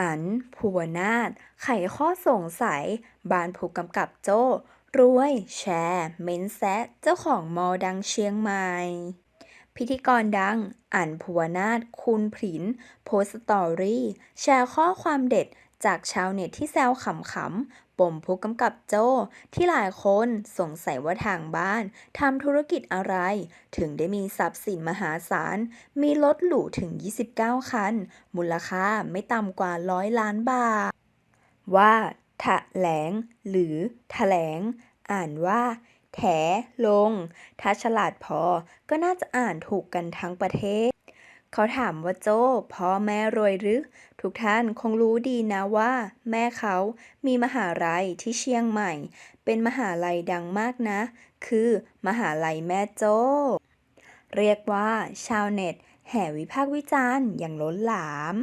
อัน ภูวนาถไขข้อสงสัย บานผู้กำกับโจ้รวย แชร์ เม้นแซะ เจ้าของมอดังเชียงใหม่ พิธีกรดัง อันภูวนาถคุณผิน โพสตอรี่ แชร์ข้อความเด็ด จากชาวเน็ตที่แซวขำๆปมผู้กำกับโจ้ที่หลายคนสงสัยว่าทางบ้านทำธุรกิจอะไร ถึงได้มีทรัพย์สินมหาศาล มีรถหรูถึง 29 คัน มูลค่าไม่ต่ำกว่าร้อยล้านบาท ว่าถะแหลง หรือแถลง อ่านว่า แถลง ถ้าฉลาดพอก็น่าจะอ่านถูกกันทั้งประเทศ เขาถามว่าโจ้พ่อแม่รวยหรือ ทุกท่านคงรู้ดีนะว่า แม่เขามีมหาลัยที่เชียงใหม่ เป็นมหาลัยดังมากนะ คือมหาลัยแม่โจ้เรียกว่าชาวเน็ต แห่วิพากษ์วิจารณ์อย่างล้นหลาม